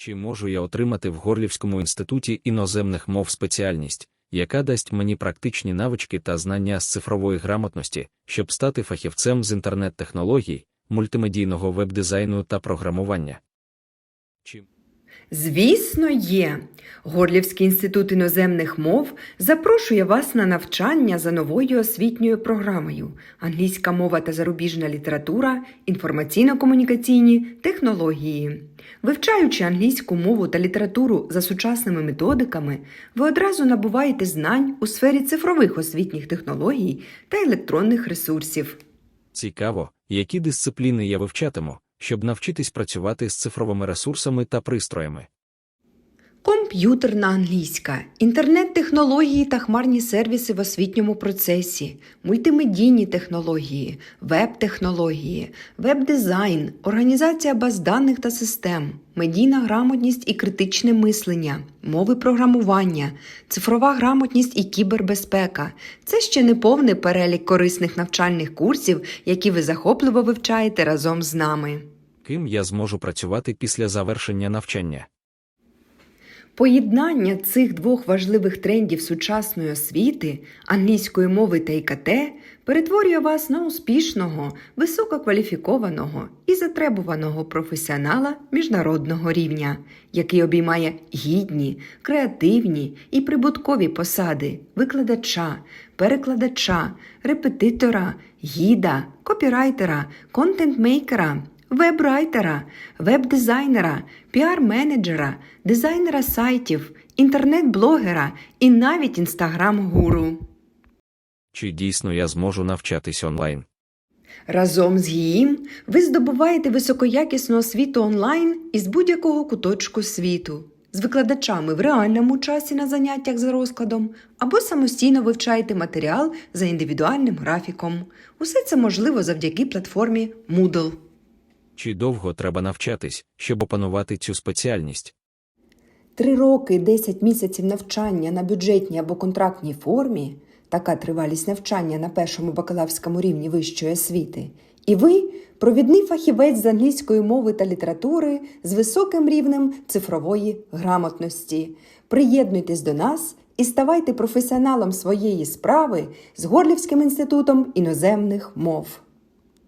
Чи можу я отримати в Горлівському інституті іноземних мов спеціальність, яка дасть мені практичні навички та знання з цифрової грамотності, щоб стати фахівцем з інтернет-технологій, мультимедійного веб-дизайну та програмування? Звісно, є. Горлівський інститут іноземних мов запрошує вас на навчання за новою освітньою програмою: англійська мова та зарубіжна література, інформаційно-комунікаційні технології. Вивчаючи англійську мову та літературу за сучасними методиками, ви одразу набуваєте знань у сфері цифрових освітніх технологій та електронних ресурсів. цікаво, які дисципліни я вивчатиму, щоб навчитись працювати з цифровими ресурсами та пристроями? Комп'ютерна англійська, інтернет-технології та хмарні сервіси в освітньому процесі, мультимедійні технології, веб-технології, веб-дизайн, організація баз даних та систем, медійна грамотність і критичне мислення, мови програмування, цифрова грамотність і кібербезпека це ще не повний перелік корисних навчальних курсів, які ви захопливо вивчаєте разом з нами. Ким я зможу працювати після завершення навчання? Поєднання цих двох важливих трендів сучасної освіти, англійської мови та ІКТ, перетворює вас на успішного, висококваліфікованого і затребуваного професіонала міжнародного рівня, який обіймає гідні, креативні і прибуткові посади викладача, перекладача, репетитора, гіда, копірайтера, контент-мейкера, веб-райтера, веб-дизайнера, піар-менеджера, дизайнера сайтів, інтернет-блогера і навіть інстаграм-гуру. Чи дійсно я зможу навчатись онлайн? Разом з ГІІМ ви здобуваєте високоякісну освіту онлайн із будь-якого куточку світу, з викладачами в реальному часі на заняттях за розкладом, або самостійно вивчаєте матеріал за індивідуальним графіком. Усе це можливо завдяки платформі Moodle. Чи довго треба навчатись, щоб опанувати цю спеціальність? Три роки 10 місяців навчання на бюджетній або контрактній формі, така тривалість навчання на першому бакалаврському рівні вищої освіти, і ви провідний фахівець з англійської мови та літератури з високим рівнем цифрової грамотності. Приєднуйтесь до нас і ставайте професіоналом своєї справи з Горлівським інститутом іноземних мов.